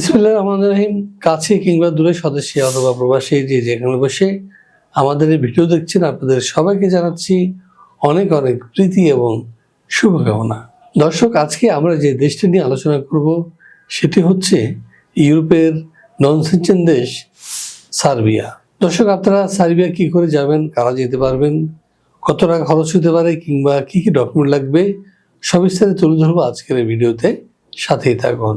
বিসমিল্লাহ রহমান রহিম কাছে কিংবা দূরে সদস্য অথবা প্রবাসী যে যেখানে বসে আমাদের এই ভিডিও দেখছেন, আপনাদের সবাইকে জানাচ্ছি অনেক অনেক প্রীতি এবং শুভকামনা। দর্শক, আজকে আমরা যে দেশটি নিয়ে আলোচনা করব, সেটি হচ্ছে ইউরোপের নন সেনচেন দেশ, সার্বিয়া। দর্শক, আপনারা সার্বিয়া কি করে যাবেন, কারা যেতে পারবেন, কত টাকা খরচ হতে পারে, কিংবা কি কি ডকুমেন্ট লাগবে সবিস্তারে তুলে ধরবো আজকের এই ভিডিওতে। সাথেই থাকুন।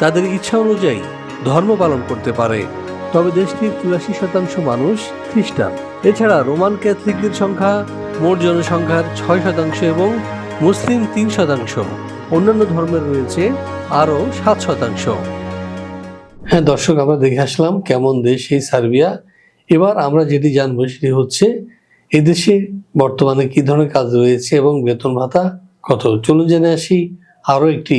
তাদের ইচ্ছা অনুযায়ী ধর্ম পালন করতে পারে। তবে দেশটির চুরাশি শতাংশ মানুষ খ্রিস্টান। এছাড়া রোমান ক্যাথলিকদের সংখ্যা, মোট জনসংখ্যার ছয় শতাংশ এবং মুসলিম তিন শতাংশ। অন্যান্য ধর্মের রয়েছে আরও সাত শতাংশ। হ্যাঁ দর্শক, আমরা দেখে আসলাম কেমন দেশ এই সার্বিয়া। এবার আমরা যেটি জানব সেটি হচ্ছে এদেশে বর্তমানে কি ধরনের কাজ রয়েছে এবং বেতন ভাতা কত? চলুন জেনে আসি আরও একটি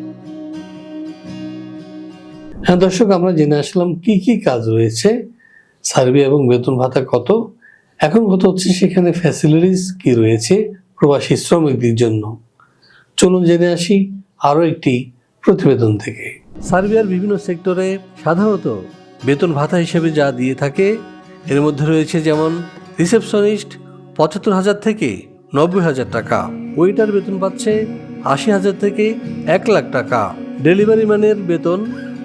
হ্যাঁ দর্শক, আমরা জেনে আসলাম কি কি কাজ রয়েছে। সার্বিয়া এবং বেতন ভাতা কত? এখন কত হচ্ছে সেখানে ফ্যাসিলিটিস কি রয়েছে প্রবাসী শ্রমিকদের জন্য। চলুন জেনে আসি আরও একটি প্রতিবেদন থেকে। সার্বিয়ার বিভিন্ন সেক্টরে সাধারণত বেতন ভাতা হিসেবে যা দিয়ে থাকে, এর মধ্যে রয়েছে যেমন রিসেপশনিস্ট পঁচাত্তর হাজার থেকে নব্বই হাজার টাকা, ওয়েটার বেতন পাচ্ছে আশি হাজার থেকে এক লাখ টাকা, ডেলিভারি ম্যানের বেতন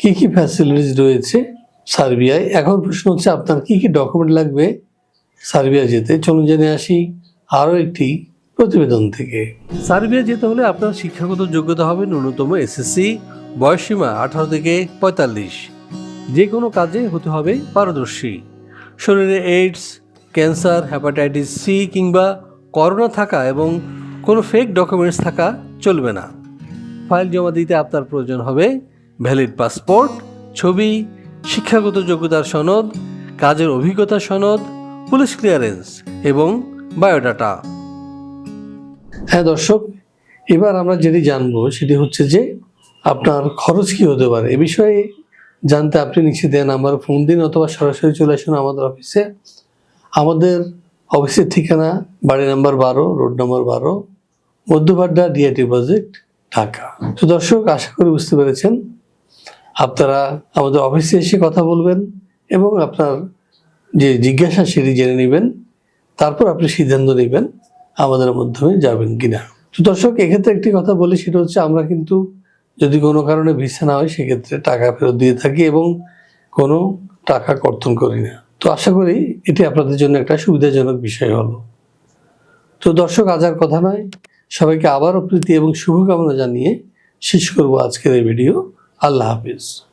কি কি ফ্যাসিলিটিস রয়েছে সার্বিয়ায়? এখন প্রশ্ন হচ্ছে, আপনার কি কি ডকুমেন্ট লাগবে সার্বিয়া যেতে? চলুন জেনে আসি আরও একটি প্রতিবেদন থেকে। সার্বিয়া যেতে হলে আপনার শিক্ষাগত যোগ্যতা হবে ন্যূনতম এসএসসি বয়সসীমা আঠারো থেকে পঁয়তাল্লিশ। যে কোনো কাজে হতে হবে পারদর্শী। শরীরে এইডস ক্যান্সার হ্যাপাটাইটিস সি কিংবা করোনা থাকা এবং কোনো ফেক ডকুমেন্টস থাকা চলবে না। ফাইল জমা দিতে আপনার প্রয়োজন হবে ভ্যালিড পাসপোর্ট, ছবি, শিক্ষাগত যোগ্যতার সনদ, কাজের অভিজ্ঞতা সনদ, পুলিশ ক্লিয়ারেন্স এবং বায়োডাটা। হ্যাঁ দর্শক, এবার আমরা যেটি জানব সেটি হচ্ছে যে আপনার খরচ কি হতে পারে? এ বিষয়ে জানতে আপনি নিচে দেন আমার ফোন দিন অথবা সরাসরি চলে আসুন আমাদের অফিসে। আমাদের অফিসের ঠিকানা বাড়ি নাম্বার বারো, রোড নাম্বার বারো মধ্যবাড্ডা ডিআইটি প্রজেক্ট, ঢাকা। তো দর্শক, আশা করি বুঝতে পেরেছেন আপনারা আমাদের অফিসে এসে কথা বলবেন এবং আপনার যে জিজ্ঞাসা সেটি জেনে নেবেন, তারপর আপনি সিদ্ধান্ত নেবেন আমাদের মাধ্যমে যাবেন কিনা। তো দর্শক, এক্ষেত্রে একটি কথা বলি, সেটা হচ্ছে আমরা কিন্তু যদি কোনো কারণে ভিসা না হয়, সেক্ষেত্রে টাকা ফেরত দিয়ে থাকি এবং কোনো টাকা কর্তন করি না। তো আশা করি এটি আপনাদের জন্য একটা সুবিধাজনক বিষয় হলো। তো দর্শক, আজ আর কথা নয়। সবাইকে আবারও প্রীতি এবং শুভকামনা জানিয়ে শেষ করব আজকের এই ভিডিও। আল্লাহ হাফিজ